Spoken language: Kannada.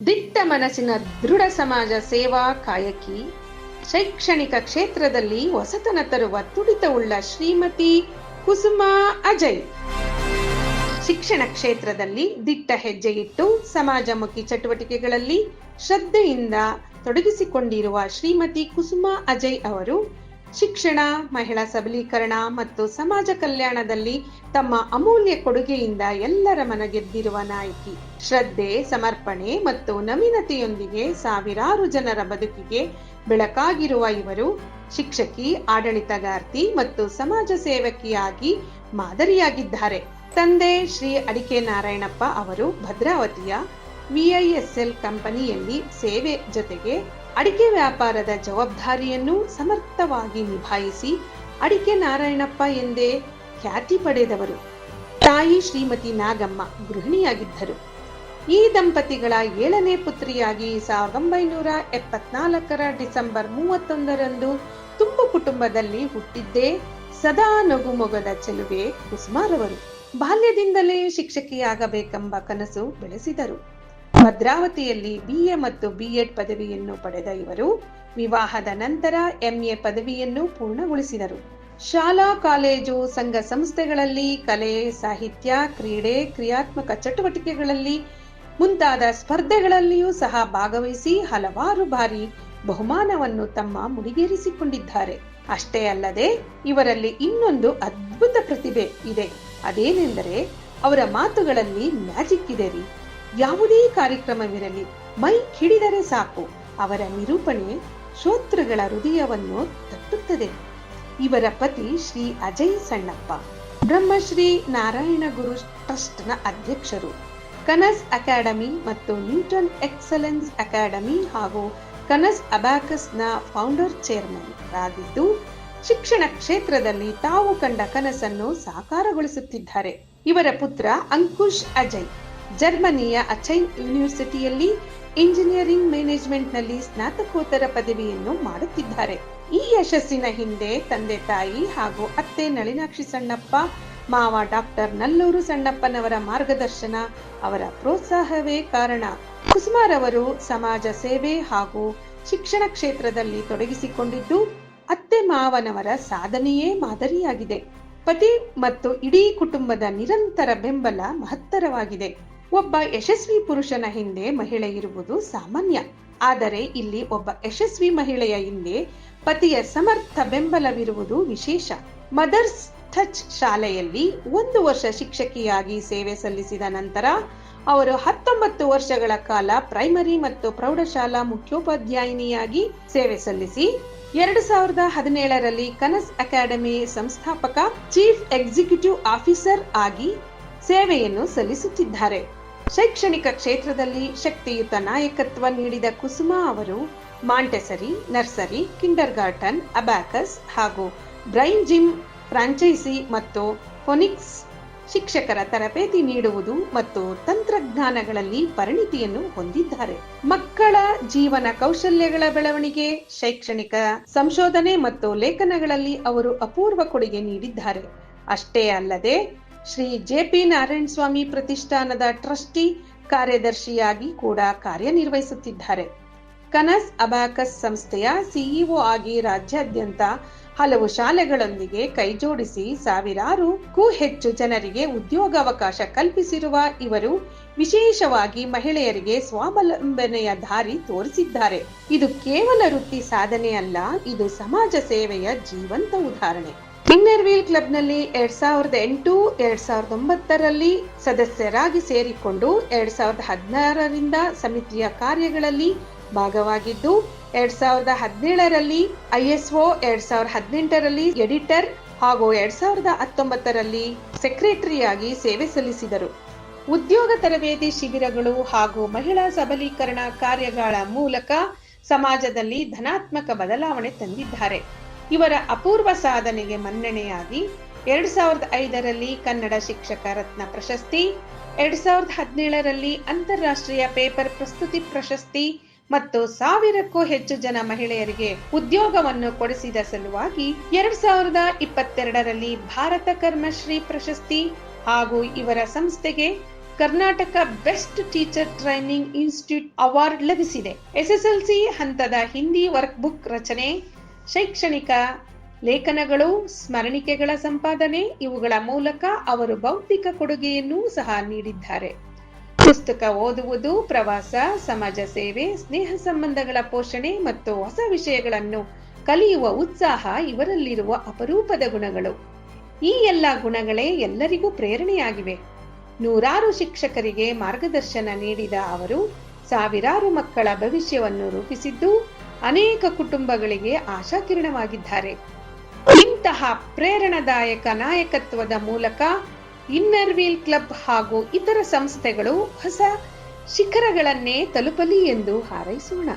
ದಿಟ್ಟ ಮನಸ್ಸಿನ ದೃಢ ಸಮಾಜ ಸೇವಾ ಕಾಯಕಿ ಶೈಕ್ಷಣಿಕ ಕ್ಷೇತ್ರದಲ್ಲಿ ಹೊಸತನ ತರುವ ತುಡಿತವುಳ್ಳ ಶ್ರೀಮತಿ ಕುಸುಮಾ ಅಜಯ್. ಶಿಕ್ಷಣ ಕ್ಷೇತ್ರದಲ್ಲಿ ದಿಟ್ಟ ಹೆಜ್ಜೆ ಇಟ್ಟು ಸಮಾಜಮುಖಿ ಚಟುವಟಿಕೆಗಳಲ್ಲಿ ಶ್ರದ್ಧೆಯಿಂದ ತೊಡಗಿಸಿಕೊಂಡಿರುವ ಶ್ರೀಮತಿ ಕುಸುಮಾ ಅಜಯ್ ಅವರು ಶಿಕ್ಷಣ, ಮಹಿಳಾ ಸಬಲೀಕರಣ ಮತ್ತು ಸಮಾಜ ಕಲ್ಯಾಣದಲ್ಲಿ ತಮ್ಮ ಅಮೂಲ್ಯ ಕೊಡುಗೆಯಿಂದ ಎಲ್ಲರ ಮನ ಗೆದ್ದಿರುವ ನಾಯಕಿ. ಶ್ರದ್ಧೆ, ಸಮರ್ಪಣೆ ಮತ್ತು ನವೀನತೆಯೊಂದಿಗೆ ಸಾವಿರಾರು ಜನರ ಬದುಕಿಗೆ ಬೆಳಕಾಗಿರುವ ಇವರು ಶಿಕ್ಷಕಿ, ಆಡಳಿತಗಾರ್ತಿ ಮತ್ತು ಸಮಾಜ ಸೇವಕಿಯಾಗಿ ಮಾದರಿಯಾಗಿದ್ದಾರೆ. ತಂದೆ ಶ್ರೀ ಅಡಿಕೆ ನಾರಾಯಣಪ್ಪ ಅವರು ಭದ್ರಾವತಿಯ ವಿಐಎಸ್ಎಲ್ ಕಂಪನಿಯಲ್ಲಿ ಸೇವೆ ಜೊತೆಗೆ ಅಡಿಕೆ ವ್ಯಾಪಾರದ ಜವಾಬ್ದಾರಿಯನ್ನು ಸಮರ್ಥವಾಗಿ ನಿಭಾಯಿಸಿ ಅಡಿಕೆ ನಾರಾಯಣಪ್ಪ ಎಂದೇ ಖ್ಯಾತಿ ಪಡೆದವರು. ತಾಯಿ ಶ್ರೀಮತಿ ನಾಗಮ್ಮ ಗೃಹಿಣಿಯಾಗಿದ್ದರು. ಈ ದಂಪತಿಗಳ ಏಳನೇ ಪುತ್ರಿಯಾಗಿ ಸಾವಿರದ ಒಂಬೈನೂರ ಎಪ್ಪತ್ನಾಲ್ಕರ ಡಿಸೆಂಬರ್ ಮೂವತ್ತೊಂದರಂದು ತುಂಬು ಕುಟುಂಬದಲ್ಲಿ ಹುಟ್ಟಿದ್ದೇ ಸದಾ ನಗುಮೊಗದ ಚೆಲುವೆ ಕುಸುಮಾರವರು. ಬಾಲ್ಯದಿಂದಲೇ ಶಿಕ್ಷಕಿಯಾಗಬೇಕೆಂಬ ಕನಸು ಬೆಳೆಸಿದರು. ಭದ್ರಾವತಿಯಲ್ಲಿ ಬಿಎ ಮತ್ತು ಬಿಎಡ್ ಪದವಿಯನ್ನು ಪಡೆದ ಇವರು ವಿವಾಹದ ನಂತರ ಎಂಎ ಪದವಿಯನ್ನು ಪೂರ್ಣಗೊಳಿಸಿದರು. ಶಾಲಾ, ಕಾಲೇಜು, ಸಂಘ ಸಂಸ್ಥೆಗಳಲ್ಲಿ ಕಲೆ, ಸಾಹಿತ್ಯ, ಕ್ರೀಡೆ, ಕ್ರಿಯಾತ್ಮಕ ಚಟುವಟಿಕೆಗಳಲ್ಲಿ ಮುಂತಾದ ಸ್ಪರ್ಧೆಗಳಲ್ಲಿಯೂ ಸಹ ಭಾಗವಹಿಸಿ ಹಲವಾರು ಬಾರಿ ಬಹುಮಾನವನ್ನು ತಮ್ಮ ಮುಡಿಗೇರಿಸಿಕೊಂಡಿದ್ದಾರೆ. ಅಷ್ಟೇ ಅಲ್ಲದೆ, ಇವರಲ್ಲಿ ಇನ್ನೊಂದು ಅದ್ಭುತ ಪ್ರತಿಭೆ ಇದೆ. ಅದೇನೆಂದರೆ, ಅವರ ಮಾತುಗಳಲ್ಲಿ ಮ್ಯಾಜಿಕ್ ಇದೆ ರೀ. ಯಾವುದೇ ಕಾರ್ಯಕ್ರಮವಿರಲಿ, ಮೈ ಹಿಡಿದರೆ ಸಾಕು. ಅವರ ನಿರೂಪಣೆ ಶ್ರೋತೃಗಳ ಹೃದಯವನ್ನು ತಟ್ಟುತ್ತದೆ. ಇವರ ಪತಿ ಶ್ರೀ ಅಜಯ್ ಸಣ್ಣಪ್ಪ. ಬ್ರಹ್ಮಶ್ರೀ ನಾರಾಯಣ ಗುರು ಟ್ರಸ್ಟ್ನ ಅಧ್ಯಕ್ಷರು. ಕನಸ್ ಅಕಾಡೆಮಿ ಮತ್ತು ನ್ಯೂಟನ್ ಎಕ್ಸಲೆನ್ಸ್ ಅಕಾಡೆಮಿ ಹಾಗೂ ಕನಸ್ ಅಬ್ಯಾಕಸ್ನ ಫೌಂಡರ್ ಚೇರ್ಮನ್ ಆಗಿದ್ದು ಶಿಕ್ಷಣ ಕ್ಷೇತ್ರದಲ್ಲಿ ತಾವು ಕಂಡ ಕನಸನ್ನು ಸಾಕಾರಗೊಳಿಸುತ್ತಿದ್ದಾರೆ. ಇವರ ಪುತ್ರ ಅಂಕುಶ್ ಅಜಯ್. ಜರ್ಮನಿಯ ಅಚೈನ್ ಯೂನಿವರ್ಸಿಟಿಯಲ್ಲಿ ಇಂಜಿನಿಯರಿಂಗ್ ಮ್ಯಾನೇಜ್ಮೆಂಟ್ನಲ್ಲಿ ಸ್ನಾತಕೋತ್ತರ ಪದವಿಯನ್ನು ಮಾಡುತ್ತಿದ್ದಾರೆ. ಈ ಯಶಸ್ಸಿನ ಹಿಂದೆ ತಂದೆ ತಾಯಿ ಹಾಗೂ ಅತ್ತೆ ನಳಿನಾಕ್ಷಿ ಸಣ್ಣಪ್ಪ, ಮಾವ ಡಾಕ್ಟರ್ ನಲ್ಲೂರು ಸಣ್ಣಪ್ಪನವರ ಮಾರ್ಗದರ್ಶನ, ಅವರ ಪ್ರೋತ್ಸಾಹವೇ ಕಾರಣ. ಕುಸುಮಾರವರು ಸಮಾಜ ಸೇವೆ ಹಾಗೂ ಶಿಕ್ಷಣ ಕ್ಷೇತ್ರದಲ್ಲಿ ತೊಡಗಿಸಿಕೊಂಡಿದ್ದು, ಅತ್ತೆ ಮಾವನವರ ಸಾಧನೆಯೇ ಮಾದರಿಯಾಗಿದೆ. ಪತಿ ಮತ್ತು ಇಡೀ ಕುಟುಂಬದ ನಿರಂತರ ಬೆಂಬಲ ಮಹತ್ತರವಾಗಿದೆ. ಒಬ್ಬ ಯಶಸ್ವಿ ಪುರುಷನ ಹಿಂದೆ ಮಹಿಳೆ ಇರುವುದು ಸಾಮಾನ್ಯ. ಆದರೆ ಇಲ್ಲಿ ಒಬ್ಬ ಯಶಸ್ವಿ ಮಹಿಳೆಯ ಹಿಂದೆ ಪತಿಯ ಸಮರ್ಥ ಬೆಂಬಲವಿರುವುದು ವಿಶೇಷ. ಮದರ್ಸ್ ಟಚ್ ಶಾಲೆಯಲ್ಲಿ ಒಂದು ವರ್ಷ ಶಿಕ್ಷಕಿಯಾಗಿ ಸೇವೆ ಸಲ್ಲಿಸಿದ ನಂತರ ಅವರು ಹತ್ತೊಂಬತ್ತು ವರ್ಷಗಳ ಕಾಲ ಪ್ರೈಮರಿ ಮತ್ತು ಪ್ರೌಢಶಾಲಾ ಮುಖ್ಯೋಪಾಧ್ಯಾಯಿನಿಯಾಗಿ ಸೇವೆ ಸಲ್ಲಿಸಿ, ಎರಡು ಸಾವಿರದ ಹದಿನೇಳರಲ್ಲಿ ಕನಸ್ ಅಕಾಡೆಮಿ ಸಂಸ್ಥಾಪಕ, ಚೀಫ್ ಎಕ್ಸಿಕ್ಯೂಟಿವ್ ಆಫೀಸರ್ ಆಗಿ ಸೇವೆಯನ್ನು ಸಲ್ಲಿಸುತ್ತಿದ್ದಾರೆ. ಶೈಕ್ಷಣಿಕ ಕ್ಷೇತ್ರದಲ್ಲಿ ಶಕ್ತಿಯುತ ನಾಯಕತ್ವ ನೀಡಿದ ಕುಸುಮಾ ಅವರು Montessori, nursery kindergarten abacus ಹಾಗೂ ಬ್ರೈನ್ ಜಿಮ್ ಫ್ರಾಂಚೈಸಿ ಮತ್ತು ಫೊನಿಕ್ಸ್ ಶಿಕ್ಷಕರ ತರಬೇತಿ ನೀಡುವುದು ಮತ್ತು ತಂತ್ರಜ್ಞಾನಗಳಲ್ಲಿ ಪರಿಣಿತಿಯನ್ನು ಹೊಂದಿದ್ದಾರೆ. ಮಕ್ಕಳ ಜೀವನ ಕೌಶಲ್ಯಗಳ ಬೆಳವಣಿಗೆ, ಶೈಕ್ಷಣಿಕ ಸಂಶೋಧನೆ ಮತ್ತು ಲೇಖನಗಳಲ್ಲಿ ಅವರು ಅಪೂರ್ವ ಕೊಡುಗೆ ನೀಡಿದ್ದಾರೆ. ಅಷ್ಟೇ ಅಲ್ಲದೆ ಶ್ರೀ ಜೆ ಪಿ ನಾರಾಯಣ ಸ್ವಾಮಿ ಪ್ರತಿಷ್ಠಾನದ ಟ್ರಸ್ಟಿ ಕಾರ್ಯದರ್ಶಿಯಾಗಿ ಕೂಡ ಕಾರ್ಯನಿರ್ವಹಿಸುತ್ತಿದ್ದಾರೆ. ಕನಸ್ ಅಬಾಕಸ್ ಸಂಸ್ಥೆಯ ಸಿಇಒ ಆಗಿ ರಾಜ್ಯಾದ್ಯಂತ ಹಲವು ಶಾಲೆಗಳೊಂದಿಗೆ ಕೈಜೋಡಿಸಿ ಸಾವಿರಾರುಕ್ಕೂ ಹೆಚ್ಚು ಜನರಿಗೆ ಉದ್ಯೋಗಾವಕಾಶ ಕಲ್ಪಿಸಿರುವ ಇವರು ವಿಶೇಷವಾಗಿ ಮಹಿಳೆಯರಿಗೆ ಸ್ವಾವಲಂಬನೆಯ ದಾರಿ ತೋರಿಸಿದ್ದಾರೆ. ಇದು ಕೇವಲ ವೃತ್ತಿ ಸಾಧನೆ ಅಲ್ಲ, ಇದು ಸಮಾಜ ಸೇವೆಯ ಜೀವಂತ ಉದಾಹರಣೆ. ಇನ್ನರ್ವೀಲ್ ಕ್ಲಬ್ನಲ್ಲಿ ಎರಡ್ ಸಾವಿರದ ಎಂಟು, ಎರಡ್ ಸಾವಿರದ ಒಂಬತ್ತರಲ್ಲಿ ಸದಸ್ಯರಾಗಿ ಸೇರಿಕೊಂಡು ಎರಡ್ ಸಾವಿರದ ಹದಿನಾರರಿಂದ ಸಮಿತಿಯ ಕಾರ್ಯಗಳಲ್ಲಿ ಭಾಗವಾಗಿದ್ದು, ಎರಡ್ ಸಾವಿರದ ಹದಿನೇಳರಲ್ಲಿ ಐಎಸ್ಒ ಎರಡ್ ಸಾವಿರದ ಹದಿನೆಂಟರಲ್ಲಿ ಎಡಿಟರ್ ಹಾಗೂ ಎರಡ್ ಸಾವಿರದ ಹತ್ತೊಂಬತ್ತರಲ್ಲಿ ಸೆಕ್ರೆಟರಿಯಾಗಿ ಸೇವೆ ಸಲ್ಲಿಸಿದರು. ಉದ್ಯೋಗ ತರಬೇತಿ ಶಿಬಿರಗಳು ಹಾಗೂ ಮಹಿಳಾ ಸಬಲೀಕರಣ ಕಾರ್ಯಗಳ ಮೂಲಕ ಸಮಾಜದಲ್ಲಿ ಧನಾತ್ಮಕ ಬದಲಾವಣೆ ತಂದಿದ್ದಾರೆ. ಇವರ ಅಪೂರ್ವ ಸಾಧನೆಗೆ ಮನ್ನಣೆಯಾಗಿ ಎರಡ್ ಸಾವಿರದ ಐದರಲ್ಲಿ ಕನ್ನಡ ಶಿಕ್ಷಕ ರತ್ನ ಪ್ರಶಸ್ತಿ, ಎರಡ್ ಸಾವಿರದ ಹದಿನೇಳರಲ್ಲಿ ಅಂತಾರಾಷ್ಟ್ರೀಯ ಪೇಪರ್ ಪ್ರಸ್ತುತಿ ಪ್ರಶಸ್ತಿ ಮತ್ತು ಸಾವಿರಕ್ಕೂ ಹೆಚ್ಚು ಜನ ಮಹಿಳೆಯರಿಗೆ ಉದ್ಯೋಗವನ್ನು ಕೊಡಿಸಿದ ಸಲುವಾಗಿ ಎರಡ್ ಸಾವಿರದ ಇಪ್ಪತ್ತೆರಡರಲ್ಲಿ ಭಾರತ ಕರ್ಮಶ್ರೀ ಪ್ರಶಸ್ತಿ ಹಾಗೂ ಇವರ ಸಂಸ್ಥೆಗೆ Karnataka best teacher training institute award ಲಭಿಸಿದೆ. ಎಸ್ಎಸ್ಎಲ್ಸಿ ಹಂತದ ಹಿಂದಿ ವರ್ಕ್ ಬುಕ್ ರಚನೆ ಶೈಕ್ಷಣಿಕ ಲೇಖನಗಳು, ಸ್ಮರಣಿಕೆಗಳ ಸಂಪಾದನೆ, ಇವುಗಳ ಮೂಲಕ ಅವರು ಬೌದ್ಧಿಕ ಕೊಡುಗೆಯನ್ನೂ ಸಹ ನೀಡಿದ್ದಾರೆ. ಪುಸ್ತಕ ಓದುವುದು, ಪ್ರವಾಸ, ಸಮಾಜ ಸೇವೆ, ಸ್ನೇಹ ಸಂಬಂಧಗಳ ಪೋಷಣೆ ಮತ್ತು ಹೊಸ ವಿಷಯಗಳನ್ನು ಕಲಿಯುವ ಉತ್ಸಾಹ ಇವರಲ್ಲಿರುವ ಅಪರೂಪದ ಗುಣಗಳು. ಈ ಎಲ್ಲ ಗುಣಗಳೇ ಎಲ್ಲರಿಗೂ ಪ್ರೇರಣೆಯಾಗಿವೆ. ನೂರಾರು ಶಿಕ್ಷಕರಿಗೆ ಮಾರ್ಗದರ್ಶನ ನೀಡಿದ ಅವರು, ಸಾವಿರಾರು ಮಕ್ಕಳ ಭವಿಷ್ಯವನ್ನು ರೂಪಿಸಿದ್ದು ಅನೇಕ ಕುಟುಂಬಗಳಿಗೆ ಆಶಾಕಿರಣವಾಗಿದ್ದಾರೆ. ಇಂತಹ ಪ್ರೇರಣಾದಾಯಕ ನಾಯಕತ್ವದ ಮೂಲಕ ಇನ್ನರ್ ವೀಲ್ ಕ್ಲಬ್ ಹಾಗೂ ಇತರ ಸಂಸ್ಥೆಗಳು ಹೊಸ ಶಿಖರಗಳನ್ನೇ ತಲುಪಲಿ ಎಂದು ಹಾರೈಸೋಣ.